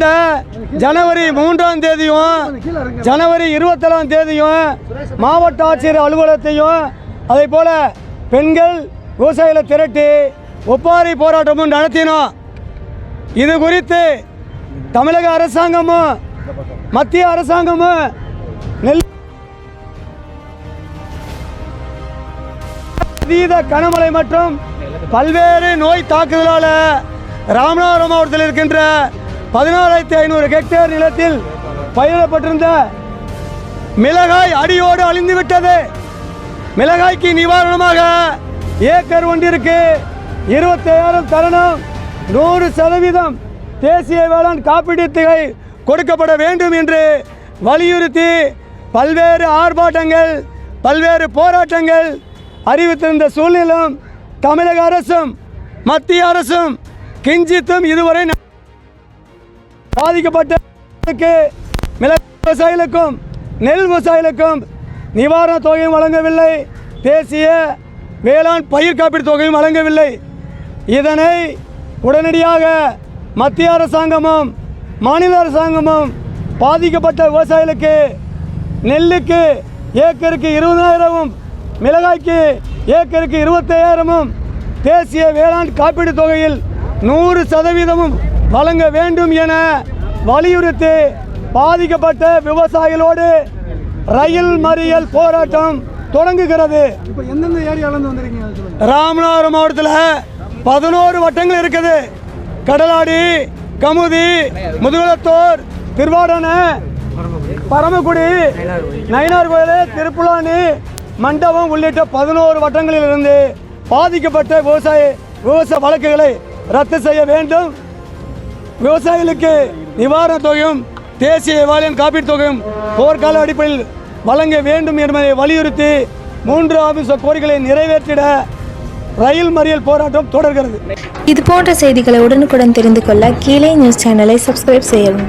இந்த ஜனவரி மூன்றாம் தேதியும் ஜனவரி இருபத்தேழாம் தேதியும் மாவட்ட ஆட்சியர் அலுவலகத்தையும் அதே போல பெண்கள் விவசாயிகளை திரட்டி ஒப்பாரி போராட்டமும் நடத்தினோம். இது குறித்து தமிழக அரசாங்கமும் மத்திய அரசாங்கமும் நெல் அதீத கனமழை மற்றும் பல்வேறு நோய் தாக்குதலால் ராமநாதபுரம் மாவட்டத்தில் இருக்கின்ற பதினாறாயிரத்தி ஐநூறு ஹெக்டேர் நிலத்தில் பயிரிடப்பட்டிருந்த மிளகாய் அடியோடு அழிந்து விட்டது மிளகாய்க்கு நிவாரணமாக ஏக்கர் ஒன்றிற்கு இருபத்தையாயிரம் தருணம். நூறு சதவீதம் தேசிய வேளாண் காப்பீட்டுத் தொகை கொடுக்கப்பட வேண்டும் என்று வலியுறுத்தி பல்வேறு ஆர்ப்பாட்டங்கள் பல்வேறு போராட்டங்கள் அறிவித்திருந்த சூழ்நிலும் தமிழக அரசும் மத்திய அரசும் கிஞ்சித்தும் இதுவரை பாதிக்கப்பட்டவர்களுக்கு பாதிக்கப்பட்ட விவசாயிகளுக்கும் நெல் விவசாயிகளுக்கும் நிவாரண தொகையும் வழங்கவில்லை. தேசிய வேளாண் பயிர் காப்பீடு தொகையும் வழங்கவில்லை. இதனை உடனடியாக மத்திய அரசாங்கமும் மாநில அரசாங்கமும் பாதிக்கப்பட்ட விவசாயிகளுக்கு நெல்லுக்கு ஏக்கருக்கு இருபதாயிரமும் மிளகாய்க்கு ஏக்கருக்கு இருபத்தையாயிரமும் தேசிய வேளாண் காப்பீடு தொகையில் நூறு சதவீதமும் வழங்க வேண்டும் என வலியுறுத்தி பாதிக்கப்பட்ட விவசாயிகளோடு ரயில் மறியல் போராட்டம் தொடங்குகிறது. ராமநாதபுரம் மாவட்டத்தில் பதினோரு வட்டங்கள் இருக்குது. கடலாடி கமுதி முதுகுளத்தூர் திருவாடனை பரமக்குடி நயினார் கோயில் திருப்புலானி மண்டபம் உள்ளிட்ட பதினோரு வட்டங்களில் இருந்து பாதிக்கப்பட்ட விவசாய விவசாய வழக்குகளை ரத்து செய்ய வேண்டும். விவசாயிகளுக்கு நிவாரணத் தொகையும் தேசிய வேளாண் காப்பீட்டுத் தொகையும் போர்க்கால அடிப்படையில் வழங்க வேண்டும் என்பதை வலியுறுத்தி மூன்று ஆபீஸ் கோரிக்கைகளை நிறைவேற்றிட ரயில் மறியல் போராட்டம் தொடர்கிறது. இது போன்ற செய்திகளை உடனுக்குடன் தெரிந்து கொள்ள கீழே நியூஸ் சேனலை சப்ஸ்கிரைப் செய்யவும்.